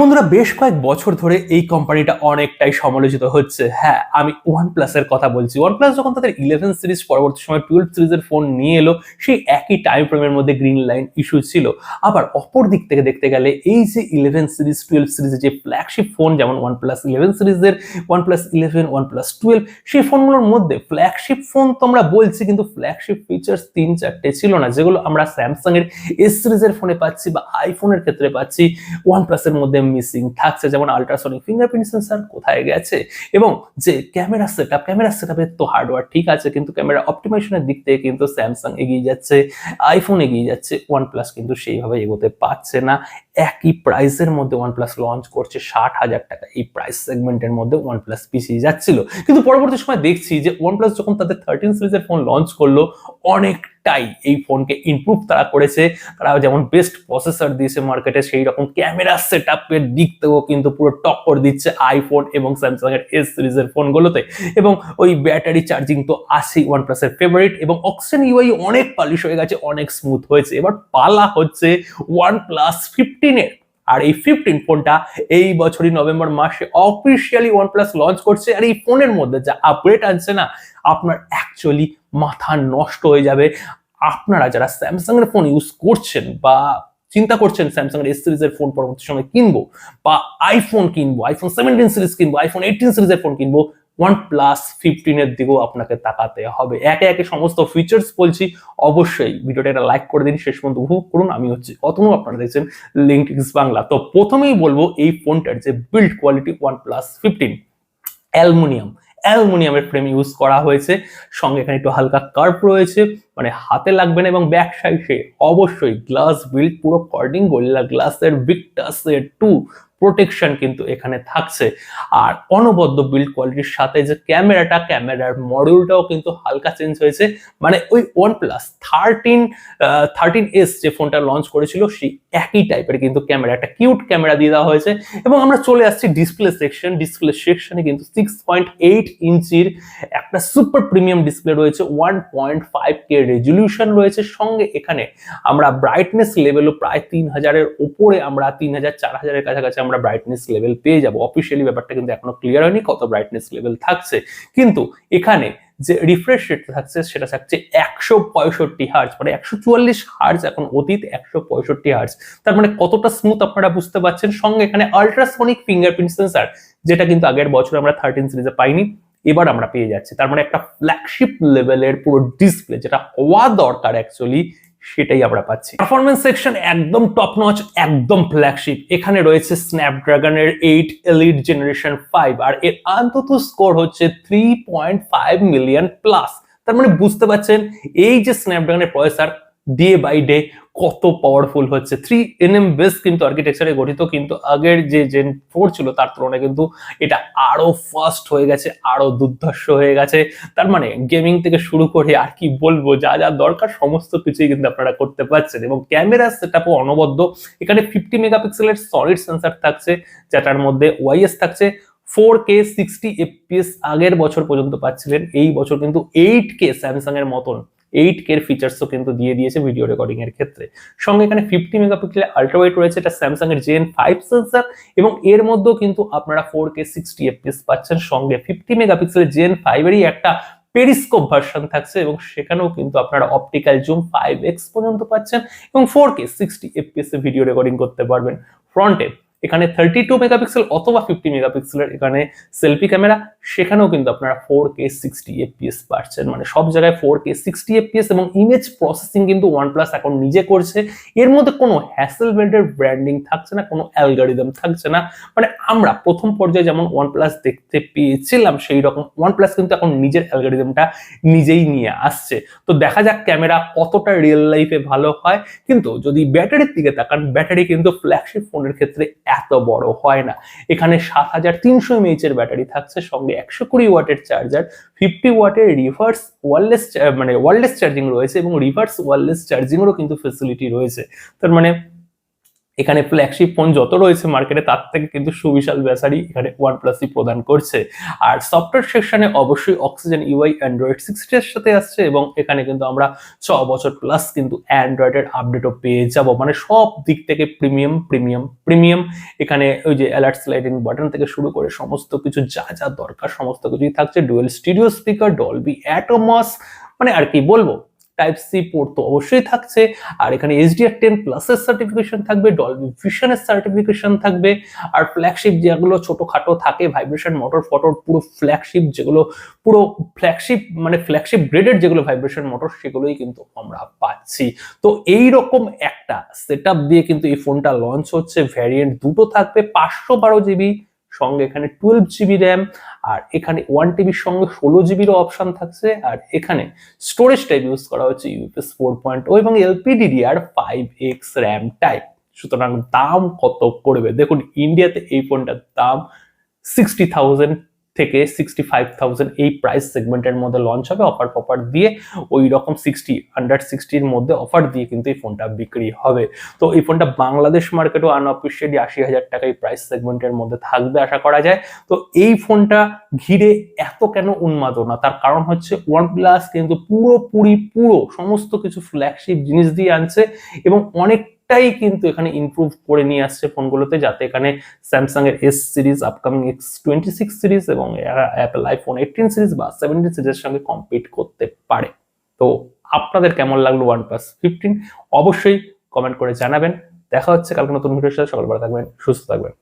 বন্ধুরা, বেশ কয়েক বছর ধরে এই কোম্পানিটা অনেকটাই সমালোচিত হচ্ছে। হ্যাঁ আমি ওয়ান প্লাসের কথা বলছি। ওয়ান প্লাস যখন তাদের ইলেভেন সিরিজ পরবর্তী সময় টুয়েলভ সিরিজের ফোন নিয়ে এলো, সেই একই টাইম ফ্রেমের মধ্যে গ্রিন লাইন ইস্যু ছিল। আবার অপর দিক থেকে দেখতে গেলে, এই যে ইলেভেন সিরিজ টুয়েলভ সিরিজের যে ফ্ল্যাগশিপ ফোন যেমন ওয়ান প্লাস ইলেভেন সিরিজের OnePlus eleven OnePlus twelve সেই ফোনগুলোর মধ্যে ফ্ল্যাগশিপ ফোন তো আমরা বলছি, কিন্তু ফ্ল্যাগশিপ ফিচার্স তিন, চারটে ছিল না, যেগুলো আমরা স্যামসাং এর এস সিরিজের ফোনে পাচ্ছি বা আইফোনের ক্ষেত্রে পাচ্ছি। ওয়ান প্লাসের মধ্যে মিসিং থাকছে, যেমন আল্ট্রাসনিক ফিঙ্গারপ্রিন্ট সেন্সার কোথায় গেছে এবং যে camera set up camera set আপের তো হার্ডওয়্যার ঠিক আছে, কিন্তু ক্যামেরা অপটিমাইজেশনের দিক থেকে কিন্তু স্যামসাং এগিয়ে যাচ্ছে আইফোন এগিয়ে যাচ্ছে ওয়ান প্লাস কিন্তু সেইভাবে এগোতে পারছে না। একই প্রাইসের মধ্যে ওয়ান প্লাস লঞ্চ করছে ষাট হাজার টাকা, এই প্রাইস সেগমেন্টের মধ্যে ওয়ান প্লাস পিছিয়ে যাচ্ছিল। কিন্তু পরবর্তী সময় দেখছি যে ওয়ান প্লাস যখন তাদের থার্টিন সিরিজের ফোন লঞ্চ করল অনেকটাই এই ফোনকে ইম্প্রুভ তারা করেছে। তারা যেমন বেস্ট প্রসেসর দিয়েছে মার্কেটে সেই রকম ক্যামেরা সেট আপের দিক থেকেও কিন্তু পুরো টক্কর দিচ্ছে আইফোন এবং স্যামসাং এর এস সিরিজের ফোনগুলোতে এবং ওই ব্যাটারি চার্জিং তো আসি ওয়ান প্লাসের ফেভারিট এবং অক্সিজেন ইউআই অনেক পালিশ হয়ে গেছে, অনেক স্মুথ হয়েছে। এবার পালা হচ্ছে ওয়ান প্লাস ফিফটিনের আর এই ফিফটিন ফোনটা এই বছরই নভেম্বর মাসে অফিসিয়ালি ওয়ান প্লাস লঞ্চ করছে। আর এই ফোনের মধ্যে যা আপডেট আনছে না, আপনার অ্যাকচুয়ালি মাথা নষ্ট হয়ে যাবে। আপনারা যারা স্যামসাং এর ফোন ইউজ করছেন বা চিন্তা করছেন স্যামসাং এর এস সিরিজের ফোন পরবর্তী সময় কিনবো বা আইফোন কিনবো আইফোন সেভেন্টিন সিরিজ কিনবো আইফোন এইটিন সিরিজের ফোন কিনবো ওয়ান প্লাস ফিফটিনের দিকেও আপনাকে তাকাতে হবে। একে একে সমস্ত ফিচার্স বলছি, অবশ্যই ভিডিওটা একটা লাইক করে দিন, শেষ পর্যন্ত উপভোগ করুন। আমি হচ্ছে অতনু আপনারা দেখছেন লিঙ্ক বাংলা। তো প্রথমেই বলব এই ফোনটার যে build quality OnePlus fifteen aluminium. অ্যালুমিনিয়ামের ফ্রেম ইউজ করা হয়েছে। সঙ্গে এখানে একটু হালকা কার্ভ রয়েছে মানে হাতে লাগবে না এবং ব্যাক সাইডে অবশ্যই গ্লাস বিল্ড পুরো কর্ডিং গোল্লা গ্লাসের ভিক্টাসের টু প্রোটেকশন কিন্তু এখানে থাকছে। আর অনবদ্য বিল্ড কোয়ালিটির সাথে যে ক্যামেরাটা, ক্যামেরার মডিউলটাও কিন্তু হালকা চেঞ্জ হয়েছে। মানে ওই OnePlus thirteen thirteen S যে ফোনটা লঞ্চ করেছিল, সেই একই টাইপের কিন্তু ক্যামেরা একটা কিউট ক্যামেরা দিয়ে দেওয়া হয়েছে। এবং আমরা চলে আসছি ডিসপ্লে সেকশন ডিসপ্লে সেকশনে কিন্তু সিক্স পয়েন্ট এইট ইঞ্চির একটা সুপার প্রিমিয়াম ডিসপ্লে রয়েছে। One point five K resolution রয়েছে। সঙ্গে এখানে আমরা ব্রাইটনেস লেভেলও প্রায় তিন হাজারের ওপরে, আমরা তিন হাজার, চার হাজারের কাছাকাছি আমরা ব্রাইটনেস লেভেল পেয়ে যাব। অফিসিয়ালি ব্যাপারটা কিন্তু এখনও ক্লিয়ার হয়নি কত ব্রাইটনেস লেভেল থাকছে। কিন্তু এখানে যে রিফ্রেশ রেট থাকছে সেটা থাকছে একশো পঁয়ষট্টি হার্জ মানে একশো চুয়াল্লিশ হার্জ এখন অতীত একশো পঁয়ষট্টি হার্জ তার মানে কতটা স্মুথ আপনারা বুঝতে পারছেন? সঙ্গে এখানে আল্ট্রাসনিক ফিঙ্গারপ্রিন্ট সেন্সার যেটা কিন্তু আগের বছর আমরা থার্টিন সিরিজে পাইনি, এবার আমরা পেয়ে যাচ্ছি। তার মানে একটা ফ্ল্যাগশিপ লেভেলের পুরো ডিসপ্লে যেটা হওয়া দরকার অ্যাকচুয়ালি সেটাই আমরা পাচ্ছি। পারফরমেন্স সেকশন একদম টপ নচ একদম ফ্ল্যাগশিপ এখানে রয়েছে স্ন্যাপড্রাগনের এইট এলিট জেনারেশন ফাইভ আর এর অন্তত স্কোর হচ্ছে three point five million plus তার মানে বুঝতে পারছেন, এই যে স্ন্যাপড্রাগনের প্রসেসর ডে বাই ডে কত পাওয়ারফুল হচ্ছে। থ্রি এন এম বেস কিন্তু আর্কিটেকচারে গঠিত, কিন্তু আগের যে জেন ফোর ছিল, তার তুলনায় কিন্তু এটা আরও ফাস্ট হয়ে গেছে, আরও দুর্ধর্ষ হয়ে গেছে। তার মানে গেমিং থেকে শুরু করে আর কি বলব, যা যা দরকার সমস্ত কিছুই কিন্তু আপনারা করতে পারছেন। এবং ক্যামেরা সেটআপও অনবদ্য। এখানে ফিফটি মেগাপিক্সেলের সলিড সেন্সার থাকছে, যেটার মধ্যে ওয়াইএস থাকছে। ফোর কে সিক্সটি এফপিএস আগের বছর পর্যন্ত পাচ্ছিলেন, এই বছর কিন্তু এইট কে স্যামসাং এর মতন। এইট কে ফিচার্সও কিন্তু দিয়ে দিয়েছে ভিডিও রেকর্ডিং এর ক্ষেত্রে। সঙ্গে এখানে ফিফটি মেগাপিক্সেলের আল্ট্রাওয়াইট রয়েছে, এটা স্যামসাং এর জেন ফাইভ সেন্সার এবং এর মধ্যেও কিন্তু আপনারা ফোর কে সিক্সটি এফপিএস পাচ্ছেন। সঙ্গে ফিফটি মেগাপিক্সেলের জেন ফাইভেরই একটা পেরিস্কোপ ভার্সন থাকছে এবং সেখানেও কিন্তু আপনারা অপটিক্যাল জুম ফাইভ এক্স পর্যন্ত পাচ্ছেন এবং ফোর কে সিক্সটি এফপিএস এ ভিডিও রেকর্ডিং করতে পারবেন। ফ্রন্টে এখানে থার্টি টু মেগাপিক্সেল অথবা ফিফটি মেগাপিক্সেলের এখানে সেলফি ক্যামেরা সেখানেও কিন্তু আপনারা ফোর কে সিক্সটি এফপিএস পাচ্ছেন। মানে সব জায়গায় ফোর কে সিক্সটি এফপিএস এবং ইমেজ প্রসেসিং কিন্তু ওয়ান প্লাস এখন নিজে করছে। এর মধ্যে কোনো হ্যাসেল বেল্টের ব্র্যান্ডিং থাকছে না, কোনো অ্যালগারিদম থাকছে না। মানে আমরা প্রথম পর্যায়ে যেমন ওয়ান প্লাস দেখতে পেয়েছিলাম, সেই রকম ওয়ান প্লাস কিন্তু এখন নিজের অ্যালগারিদমটা নিজেই নিয়ে আসছে। তো দেখা যাক ক্যামেরা কতটা রিয়েল লাইফে ভালো হয়। কিন্তু যদি ব্যাটারির দিকে তাকান ব্যাটারি কিন্তু ফ্ল্যাগশিপ ফোনের ক্ষেত্রে এত বড় হয় না। এখানে সাত হাজার তিনশো এমএইচের ব্যাটারি থাকছে, সঙ্গে একশো কুড়ি ওয়াটের চার্জার, ফিফটি ওয়াটের রিভার্স ওয়ারলেস মানে ওয়ারলেস চার্জিং রয়েছে এবং রিভার্স ওয়ারলেস চার্জিংয়েরও কিন্তু ফেসিলিটি রয়েছে। তার মানে এখানে ফ্ল্যাগশিপ ফোন যত রয়েছে মার্কেটে তার থেকে কিন্তু সুবিশাল ব্যাসারি এখানে ওয়ান প্লাসই প্রদান করছে। আর সফটওয়্যার সেকশনে অবশ্যই অক্সিজেন ইউআই অ্যান্ড্রয়েড সিক্সটির সাথে আসছে এবং এখানে কিন্তু আমরা ছ বছর প্লাস কিন্তু অ্যান্ড্রয়েডের আপডেটও পেয়ে যাব। মানে সব দিক থেকে প্রিমিয়াম প্রিমিয়াম প্রিমিয়াম এখানে ওই যে অ্যালার্ট স্লাইডিং বাটন থেকে শুরু করে সমস্ত কিছু যা যা দরকার সমস্ত কিছুই থাকছে। Dual studio speaker Dolby Atmos মানে আর কি বলব? টাইপ সি পোর্ট তো অবশ্যই থাকছে। আর এখানে এইচডিআর টেন প্লাসের সার্টিফিকেশন থাকবে ডলবি ভিশনের সার্টিফিকেশন থাকবে। আর ফ্ল্যাগশিপ যেগুলো ছোটখাটো থাকে ভাইব্রেশন মোটর ফটোর পুরো ফ্ল্যাগশিপ যেগুলো, পুরো ফ্ল্যাগশিপ মানে ফ্ল্যাগশিপ গ্রেডের যেগুলো ভাইব্রেশন মোটর সেগুলোই কিন্তু আমরা পাচ্ছি। তো এই রকম একটা সেট দিয়ে কিন্তু এই ফোনটা লঞ্চ হচ্ছে। ভ্যারিয়েন্ট দুটো থাকবে, পাঁচশো বারো জিবি সঙ্গে এখানে টুয়েলভ জিবি র্যাম আর এখানে ওয়ান টিবির সঙ্গে ষোলো জিবিরও অপশান থাকছে, আর এখানে স্টোরেজ টাইপ ইউজ করা হচ্ছে ইউপিএস ফোর পয়েন্ট ও এবং LPDDR five X RAM type সুতরাং দাম কত পড়বে? দেখুন ইন্ডিয়াতে এই ফোনটার দাম সিক্সটি থাউজেন্ড থেকে সিক্সটি ফাইভ এই প্রাইস সেগমেন্টের মধ্যে লঞ্চ হবে অফার ফফার দিয়ে ওই রকম সিক্সটি আন্ডার সিক্সটির মধ্যে অফার দিয়ে কিন্তু এই ফোনটা বিক্রি হবে। তো এই ফোনটা বাংলাদেশ মার্কেটও আনঅফিসিয়ালি আশি হাজার টাকা এই প্রাইস সেগমেন্টের মধ্যে থাকবে আশা করা যায়। তো এই ফোনটা ঘিরে এত কেন উন্মাদনা? তার কারণ হচ্ছে ওয়ান প্লাস কিন্তু পুরোপুরি পুরো সমস্ত কিছু ফ্ল্যাগশিপ জিনিস দিয়ে আনছে এবং অনেকটাই কিন্তু এখানে ইমপ্রুভ করে নিয়ে আসছে ফোনগুলোতে, যাতে এখানে স্যামসাং এর S series upcoming X twenty six series এবং অ্যাপেল আইফোন এইটিন সিরিজ বা সেভেন্টিন সিরিজের সঙ্গে কম্পিট করতে পারে। তো আপনাদের কেমন লাগল ওয়ান প্লাস ফিফটিন অবশ্যই কমেন্ট করে জানাবেন। দেখা হচ্ছে কালকে নতুন ভিডিওর সাথে। সকালবেলা থাকবেন, সুস্থ থাকবেন।